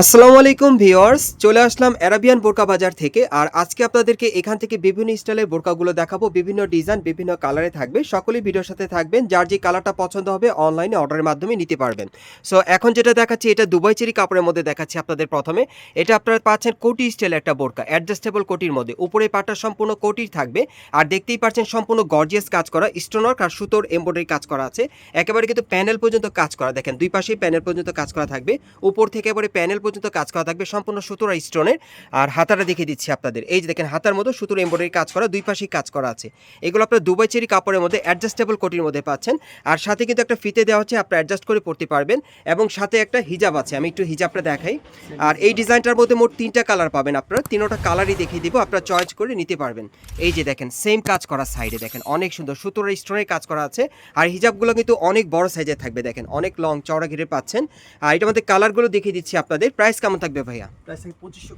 আসসালামু আলাইকুম ভিওয়ার্স চলে আসলাম অ্যারাবিয়ান বোরকা বাজার থেকে, আর আজকে আপনাদেরকে এখান থেকে বিভিন্ন স্টাইলের বোরকাগুলো দেখাবো, বিভিন্ন ডিজাইন, বিভিন্ন কালারে থাকবে, সকলেই ভিডিওর সাথে থাকবেন, যার যে কালারটা পছন্দ হবে অনলাইনে অর্ডারের মাধ্যমে নিতে পারবেন। সো এখন যেটা দেখাচ্ছি, এটা দুবাই চেরি কাপড়ের মধ্যে দেখাচ্ছি আপনাদের প্রথমে, এটা আপনারা পাচ্ছেন কোটি স্টাইল একটা বোরকা অ্যাডজাস্টেবল কোটির মধ্যে, উপরে পাটা সম্পূর্ণ কোটির থাকবে, আর দেখতেই পাচ্ছেন সম্পূর্ণ গর্জিয়াস কাজ করা স্টোনওয়ার্ক আর সুতোর এমব্রয়ডারি কাজ করা আছে, একেবারে কিন্তু প্যানেল পর্যন্ত কাজ করা, দেখেন দুই পাশেই প্যানেল পর্যন্ত কাজ করা থাকবে, উপর থেকে এবারে প্যানেল পর্যন্ত কাজ করা থাকবে সম্পূর্ণ সুতোর স্টোনের। আর হাতাটা দেখিয়ে দিচ্ছি আপনাদের। এই যে দেখেন, হাতার মতো সুতোর এমব্রয়ডারি কাজ করা, দুই পাশেই কাজ করা আছে। এগুলো আপনার দুবাই চেরি কাপড়ের মধ্যে অ্যাডজাস্টেবল কোটির মধ্যে পাচ্ছেন। আর সাথে কিন্তু একটা ফিতে দেওয়া হচ্ছে আপনারা অ্যাডজাস্ট করে পড়তে পারবেন। এবং সাথে একটা হিজাব আছে, আমি একটু হিজাবটা দেখাই। আর এই ডিজাইনটার মধ্যে মোট তিনটা কালার পাবেন আপনারা। তিনোটা কালারই দেখিয়ে দিব, আপনারা চয়েস করে নিতে পারবেন। এই যে দেখেন সেম কাজ করা সাইডে দেখেন, অনেক সুন্দর সুতোর স্টোনের কাজ করা আছে। আর হিজাবগুলো কিন্তু অনেক বড় সাইজের থাকবে, দেখেন, অনেক লং চওড়া ঘিরে পাচ্ছেন। আর এটার মধ্যে কালারগুলো দেখিয়ে দিচ্ছি আপনাদের। প্রাইস কেমন থাকবে ভাইয়া? প্রাইস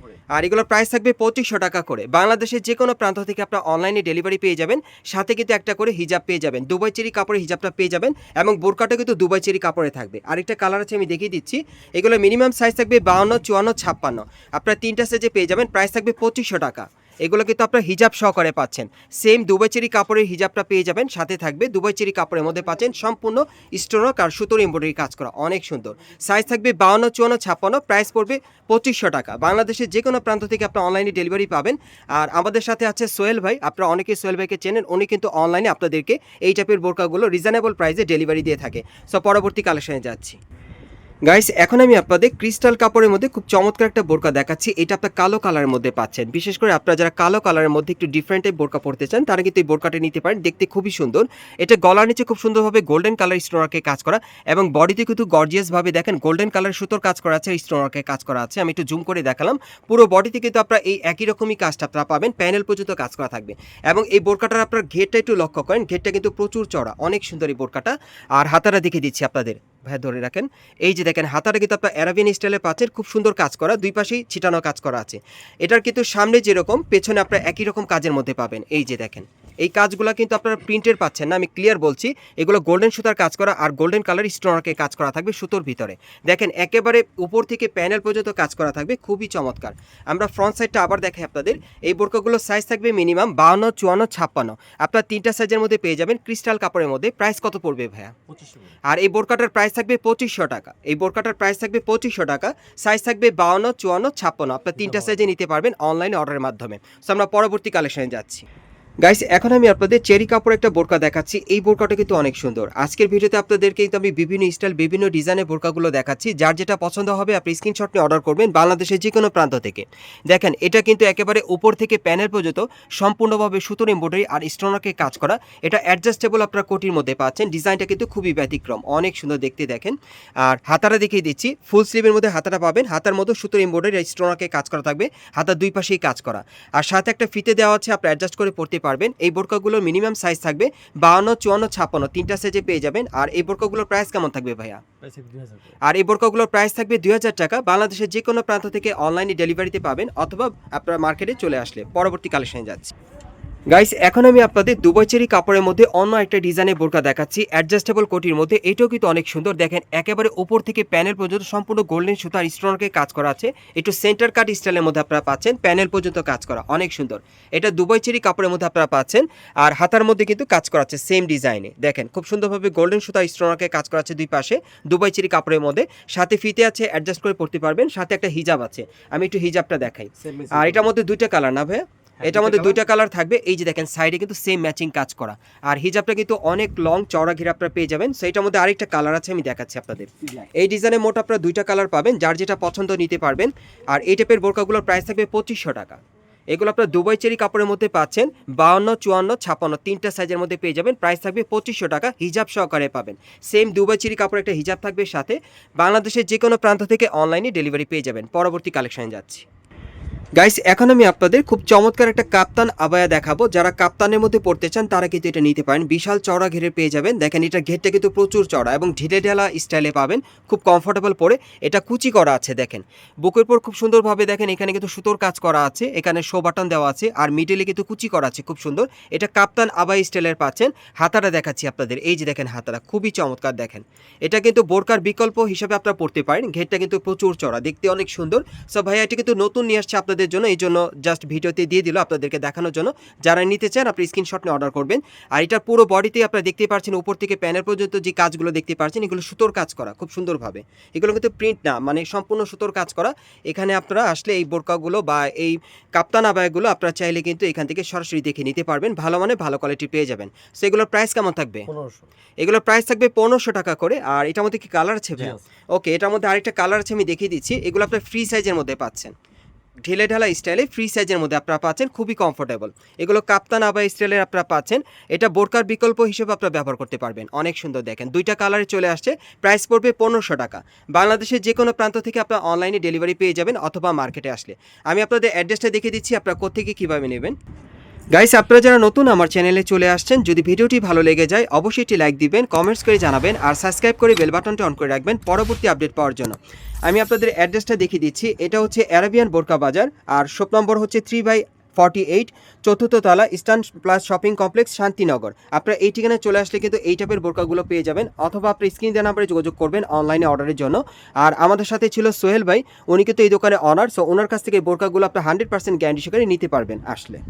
করে। আর এগুলোর প্রাইস থাকবে পঁচিশশো টাকা করে। বাংলাদেশের যে কোনো প্রান্ত থেকে আপনার অনলাইনে ডেলিভারি পেয়ে যাবেন সাথে কিন্তু একটা করে হিজাব পেয়ে যাবেন। দুবাই চেরি কাপড়ের হিজাবটা পেয়ে যাবেন এবং বোরকাটা কিন্তু দুবাই চেরি কাপড়ে থাকবে। আরেকটা কালার আছে আমি দেখিয়ে দিচ্ছি। এগুলো মিনিমাম সাইজ থাকবে বাউন্ন চুয়ান্ন ছাপ্পান্ন। আপনার তিনটা সাইজে পেয়ে যাবেন প্রাইস থাকবে পঁচিশশো টাকা। এগুলো কিন্তু আপনার হিজাব সহকারে পাচ্ছেন। সেম দুবাই চেরি কাপড়ের হিজাবটা পেয়ে যাবেন, সাথে থাকবে দুবাই চেরি কাপড়ের মধ্যে পাচ্ছেন সম্পূর্ণ স্টোনক আর সুতোর এমব্রয়ডারি কাজ করা, অনেক সুন্দর। সাইজ থাকবে বাউন্ন, চুয়ান্ন, ছাপ্পান্ন প্রাইস পড়বে পঁচিশশো টাকা। বাংলাদেশের যে কোনো প্রান্ত থেকে আপনার অনলাইনে ডেলিভারি পাবেন। আর আমাদের সাথে আছে সোহেল ভাই, আপনারা অনেকেই সোহেল ভাইকে চেনেন, উনি কিন্তু অনলাইনে আপনাদেরকে এই টাইপের বোরকাগুলো রিজনেবল প্রাইসে ডেলিভারি দিয়ে থাকে। সো পরবর্তী কালেকশনে যাচ্ছি। গাইস এখন আমি আপনাদের ক্রিস্টাল কাপড়ের মধ্যে খুব চমৎকার একটা বোরকা দেখাচ্ছি। এটা আপনার কালো কালারের মধ্যে পাচ্ছেন। বিশেষ করে আপনারা যারা কালো কালারের মধ্যে একটু ডিফারেন্ট টাইপ বোরকা পড়তে চান, তারা কিন্তু এই বোরকাটা নিতে পারেন। দেখতে খুবই সুন্দর। এটা গলার নিচে খুব সুন্দরভাবে গোল্ডেন কালার স্টোনারকে কাজ করা এবং বডিতে কিন্তু গর্জিয়াস ভাবে দেখেন গোল্ডেন কালার সুতোর কাজ করা আছে স্টোনারকে কাজ করা আছে। আমি একটু জুম করে দেখালাম। পুরো বডিতে কিন্তু আপনারা এই একই রকমই কাজটা আপনারা পাবেন। প্যানেল পর্যন্ত কাজ করা থাকবে। এবং এই বোরকাটার আপনার ঘেরটা একটু লক্ষ্য করেন। ঘেরটা কিন্তু প্রচুর চড়া অনেক সুন্দর এই বোরকাটা। আর হাতারা দেখে দিচ্ছি আপনাদের। ভাই ধরে রাখেন। এই যে দেখেন, হাতাটা কিন্তু আপনার অ্যারাবিয়ান স্টাইলে পাচ্ছেন খুব সুন্দর কাজ করা, দুই পাশেই ছিটানো কাজ করা আছে। এটার কিন্তু সামনে যেরকম, পেছনে আপনার একই রকম কাজের মধ্যে পাবেন। এই যে দেখেন। এই কাজগুলো কিন্তু আপনারা প্রিন্টের পাচ্ছেন না আমি ক্লিয়ার বলছি। এগুলো গোল্ডেন সুতার কাজ করা আর গোল্ডেন কালার স্টোনারকে কাজ করা থাকবে সুতোর ভিতরে। দেখেন একেবারে উপর থেকে প্যানেল পর্যন্ত কাজ করা থাকবে খুবই চমৎকার। আমরা ফ্রন্ট সাইডটা আবার দেখাই আপনাদের। এই বোরকাগুলোর সাইজ থাকবে মিনিমাম বাউন্ন চুয়ান্ন ছাপ্পান্ন। আপনার তিনটা সাইজের মধ্যে পেয়ে যাবেন ক্রিস্টাল কাপড়ের মধ্যে। প্রাইস কত পড়বে ভাইয়া? আর এই বোরকাটার প্রাইস থাকবে পঁচিশশো টাকা। এই বোরকাটার প্রাইস থাকবে পঁচিশশো টাকা। সাইজ থাকবে বাউন্ন চুয়ান্ন ছাপ্পান্ন। আপনার তিনটা সাইজে নিতে পারবেন অনলাইনে অর্ডারের মাধ্যমে। সো আমরা পরবর্তী কালেকশনে যাচ্ছি। গাইস এখন আমি আপনাদের চেরি কাপড় একটা বোরকা দেখাচ্ছি। এই বোরকাটা কিন্তু অনেক সুন্দর। আজকের ভিডিওতে আপনাদেরকে কিন্তু আমি বিভিন্ন স্টাইল, বিভিন্ন ডিজাইনের বোরকাগুলো দেখাচ্ছি। যার যেটা পছন্দ হবে, আপনি স্ক্রিনশট নিয়ে অর্ডার করবেন বাংলাদেশের যে কোনো প্রান্ত থেকে। দেখেন, এটা কিন্তু একেবারে উপর থেকে প্যানেল পর্যন্ত সম্পূর্ণভাবে সুতোর এমব্রয়ডারি আর স্টোনারকে কাজ করা। এটা অ্যাডজাস্টেবল আপনার কোটির মধ্যে পাচ্ছেন। ডিজাইনটা কিন্তু খুবই ব্যতিক্রম। অনেক সুন্দর দেখতে দেখেন। আর হাতাটা দেখিয়ে দিচ্ছি। ফুল স্লিভের মধ্যে হাতাটা পাবেন। হাতার মধ্যে সুতোর এমব্রয়ডারি আর স্টোনারকে কাজ করা থাকবে। হাতার দুই পাশেই কাজ করা। আর সাথে একটা ফিতে দেওয়া আছে, আপনি অ্যাডজাস্ট করে পড়তে পারবেন। এই বোরকাগুলোর মিনিমাম সাইজ থাকবে বাউন্ন চুয়ান্ন ছাপ্পান্ন তিনটা সাইজে পেয়ে যাবেন। আর এই বোরকাগুলোর প্রাইস কেমন থাকবে ভাইয়া? আর এই বোরকাগুলোর প্রাইস থাকবে দুই হাজার টাকা। বাংলাদেশের যে কোনো প্রান্ত থেকে অনলাইনে ডেলিভারিতে পাবেন অথবা আপনার মার্কেটে চলে আসলে। পরবর্তী কালেকশনে যাচ্ছি। গাইস এখন আমি আপনাদের দুবাই চেরি কাপড়ের মধ্যে অন্য একটা ডিজাইনের বোরকা দেখাচ্ছি। অ্যাডজাস্টেবল কোটির মধ্যে। এটাও কিন্তু অনেক সুন্দর। দেখেন একেবারে উপর থেকে প্যানেল পর্যন্ত সম্পূর্ণ গোল্ডেন সুতার স্টোনকে কাজ করা আছে। একটু সেন্টার কাট স্টাইলের মধ্যে আপনারা পাচ্ছেন। প্যানেল পর্যন্ত কাজ করা। অনেক সুন্দর। এটা দুবাই চেরি কাপড়ের মধ্যে আপনারা পাচ্ছেন। আর হাতার মধ্যে কিন্তু কাজ করা আছে সেম ডিজাইনে দেখেন খুব সুন্দরভাবে গোল্ডেন সুতার স্টোনকে কাজ করা আছে দুই পাশে দুবাই চেরি কাপড়ের মধ্যে। সাথে ফিতে আছে অ্যাডজাস্ট করে পড়তে পারবেন। সাথে একটা হিজাব আছে। আমি একটু হিজাবটা দেখাই। আর এটার মধ্যে দুইটা কালার না ভাইয়া? এটার মধ্যে দুইটা কালার থাকবে। এই যে দেখেন সাইডে কিন্তু সেম ম্যাচিং কাজ করা। আর হিজাবটা কিন্তু অনেক লং চওড়া ঘিরে আপনারা পেয়ে যাবেন। সেইটার মধ্যে আরেকটা কালার আছে আমি দেখাচ্ছি আপনাদের। এই ডিজাইনের মোট আপনারা দুইটা কালার পাবেন যার যেটা পছন্দ নিতে পারবেন। আর এই টাইপের বোরকাগুলোর প্রাইস থাকবে পঁচিশশো টাকা। এগুলো আপনার দুবাই চেরি কাপড়ের মধ্যে পাচ্ছেন বাউন্ন চুয়ান্ন ছাপান্ন তিনটা সাইজের মধ্যে পেয়ে যাবেন। প্রাইস থাকবে পঁচিশশো টাকা হিজাব সহকারে পাবেন। সেম দুবাই চেরি কাপড় একটা হিজাব থাকবে সাথে। বাংলাদেশের যে কোনো প্রান্ত থেকে অনলাইনে ডেলিভারি পেয়ে যাবেন। পরবর্তী কালেকশনে যাচ্ছি। গাইস এখন আমি আপনাদের খুব চমৎকার একটা কাপ্তান আবায়া দেখাবো। যারা কাপ্তানের মধ্যে পড়তে চান, তারা কিন্তু এটা নিতে পারেন। বিশাল চড়া ঘেরে পেয়ে যাবেন। দেখেন এটা ঘেরটা কিন্তু প্রচুর চড়া এবং ঢিলে ঢালা স্টাইলে পাবেন। খুব কমফোর্টেবল পরে। এটা কুচি করা আছে, দেখেন। বুকের পর খুব সুন্দরভাবে দেখেন, এখানে কিন্তু সুতোর কাজ করা আছে। এখানে শো বাটন দেওয়া আছে। আর মিডলে কিন্তু কুচি করা আছে, খুব সুন্দর। এটা কাপ্তান আবাই স্টাইলের পাচ্ছেন। হাতাটা দেখাচ্ছি আপনাদের। এই যে দেখেন হাতাটা, খুবই চমৎকার দেখেন। এটা কিন্তু বোরকার বিকল্প হিসাবে আপনারা পড়তে পারেন। ঘেরটা কিন্তু প্রচুর চড়া দেখতে অনেক সুন্দর। সো ভাইয়া, এটা কিন্তু নতুন নিয়ে আসছে আপনাদের জন্য এই জন্য জাস্ট ভিডিওতে দিয়ে দিল আপনাদেরকে দেখানোর জন্য। যারা নিতে চান আপনি স্ক্রিনশট নিয়ে অর্ডার করবেন। আর এটার পুরো বডিতে আপনারা দেখতে পাচ্ছেন উপর থেকে প্যানেল পর্যন্ত যে কাজগুলো দেখতে পাচ্ছেন এগুলো সুতোর কাজ করা খুব সুন্দরভাবে। এগুলো কিন্তু প্রিন্ট না মানে সম্পূর্ণ সুতোর কাজ করা। এখানে আপনারা আসলে এই বোরকাগুলো বা এই কাপ্তান আবায়গুলো আপনারা চাইলে কিন্তু এখান থেকে সরাসরি দেখে নিতে পারবেন। ভালো মানে ভালো কোয়ালিটি পেয়ে যাবেন। সো এগুলোর প্রাইস কেমন থাকবে? এগুলোর প্রাইস থাকবে পনেরোশো টাকা করে। আর এটার মধ্যে কি কালার আছে। ওকে এটার মধ্যে আরেকটা কালার আছে আমি দেখিয়ে দিচ্ছি। এগুলো আপনার ফ্রি সাইজের মধ্যে পাচ্ছেন। ঢেলে ঢালা স্টাইলে ফ্রি সাইজের মধ্যে আপনারা পাচ্ছেন, খুবই কমফোর্টেবল এগুলো কাপ্তান আবা স্টাইলের আপনারা পাচ্ছেন, এটা বোরকার বিকল্প হিসেবে আপনারা ব্যবহার করতে পারবেন, অনেক সুন্দর দেখেন। দুইটা কালারে চলে আসছে প্রাইস পড়বে পনেরোশো টাকা। বাংলাদেশের যে কোনো প্রান্ত থেকে আপনারা অনলাইনে ডেলিভারি পেয়ে যাবেন অথবা মার্কেটে আসলে। আমি আপনাদের অ্যাড্রেসটা দেখিয়ে দিচ্ছি, আপনারা কোথেকে কীভাবে নেবেন? গাইস আপনারা যারা নতুন আমার চ্যানেলে চলে আসছেন, যদি ভিডিওটি ভালো লেগে যায়, অবশ্যই একটি লাইক দিবেন কমেন্টস করে জানাবেন, আর সাবস্ক্রাইব করে বেল বাটনটা অন করে রাখবেন পরবর্তী আপডেট পাওয়ার জন্য। আমি আপনাদের অ্যাড্রেসটা দেখিয়ে দিচ্ছি। এটা হচ্ছে অ্যারাবিয়ান বোরকা বাজার আর শপ নম্বর হচ্ছে থ্রি বাই ফর্টি এইট চতুর্থ তলা eastern plus shopping complex Shantinagar. আপনারা এই ঠিকানায় চলে আসলে কিন্তু এই টাইপের বোরকাগুলো পেয়ে যাবেন, অথবা আপনি স্ক্রিন দেওয়া নাম্বারে যোগাযোগ করবেন অনলাইনে অর্ডারের জন্য। আর আমাদের সাথে ছিল সোহেল ভাই, উনি কিন্তু এই দোকানে অনার সো ওনার কাছ থেকে বোরকাগুলো আপনার হান্ড্রেড পার্সেন্ট গ্যারান্টি সহকারে নিতে পারবেন আসলে।